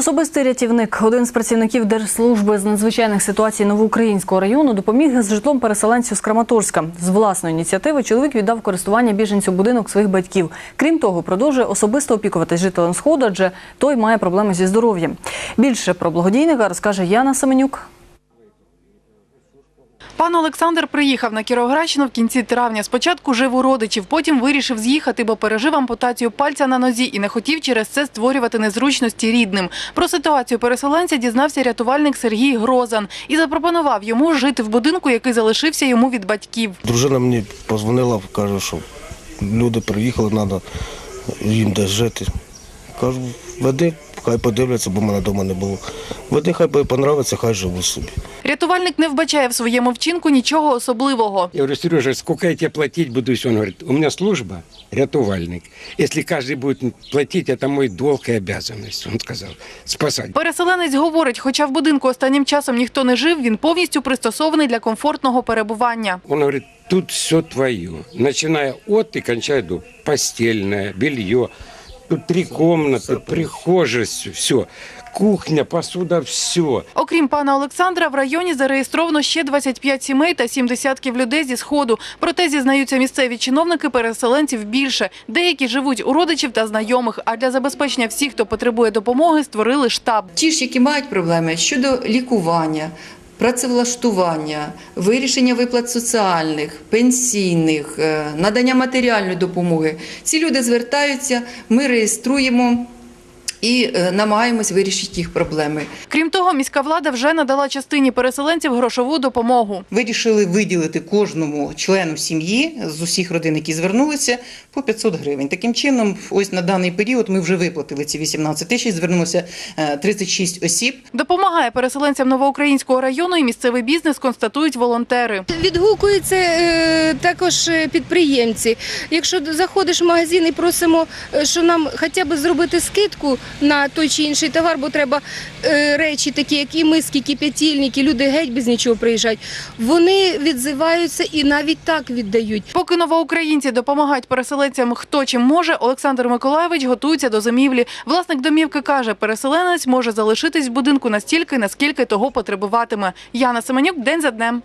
Особистий рятівник, один з працівників Держслужби з надзвичайних ситуацій Новоукраїнського району, допоміг з житлом переселенцю з Краматорська. З власної ініціативи чоловік віддав користування біженцю будинок своїх батьків. Крім того, продовжує особисто опікуватись жителем сходу, адже той має проблеми зі здоров'ям. Більше про благодійника розкаже Яна Семенюк. Пан Олександр приїхав на Кіровоградщину в кінці травня. Спочатку жив у родичів, потім вирішив з'їхати, бо пережив ампутацію пальця на нозі і не хотів через це створювати незручності рідним. Про ситуацію переселенця дізнався рятувальник Сергій Грозан і запропонував йому жити в будинку, який залишився йому від батьків. Дружина мені позвонила, каже, що люди приїхали, треба їм десь жити. Кажу, веди, хай подивляться, бо мене вдома не було. Веди, хай подобається, хай живуть собі. Рятувальник не вбачає в своєму вчинку нічого особливого. Я говорю, Сережа, сколько я тебе платить буду? Он говорит, у меня служба рятувальник. Если каждый будет платить, это мой долг и обязанность. Он сказал, спасать. Переселенець говорить, хоча в будинку останнім часом ніхто не жив, він повністю пристосований для комфортного перебування. Он говорит, тут все твое, начиная от и кончая до. Постельное, белье. Тут три комнаты, прихожая, все. Кухня, посуда, все. Окрім пана Олександра, в районі зареєстровано ще 25 сімей та 7 десятків людей зі сходу. Проте зізнаються місцеві чиновники, переселенців більше. Деякі живуть у родичів та знайомих. А для забезпечення всіх, хто потребує допомоги, створили штаб. Ті ж, які мають проблеми щодо лікування, працевлаштування, вирішення виплат соціальних, пенсійних, е, надання матеріальної допомоги. Ці люди звертаються, ми реєструємо і е, намагаємось вирішити їх проблеми. Крім того, міська влада вже надала частині переселенців грошову допомогу. Вирішили виділити кожному члену сім'ї з усіх родин, які звернулися, по 500 гривень. Таким чином, ось на даний період ми вже виплатили ці 18 тисяч, звернулося е, 36 осіб. Допомагає переселенцям новоукраїнського району і місцевий бізнес, констатують волонтери. Відгукуються е, також е, підприємці. Якщо заходиш в магазин і просимо, е, що нам хоча б зробити скидку на той чи інший товар, бо треба е, речі такі, як і миски, кип'ятільники, люди геть без нічого приїжджають. Вони відзиваються і навіть так віддають. Поки новоукраїнці допомагають переселенцям хто чим може, Олександр Миколаєвич готується до зимівлі. Власник домівки каже, переселенець може залишитись в будинку настільки, наскільки того потребуватиме. Яна Семенюк, день за днем.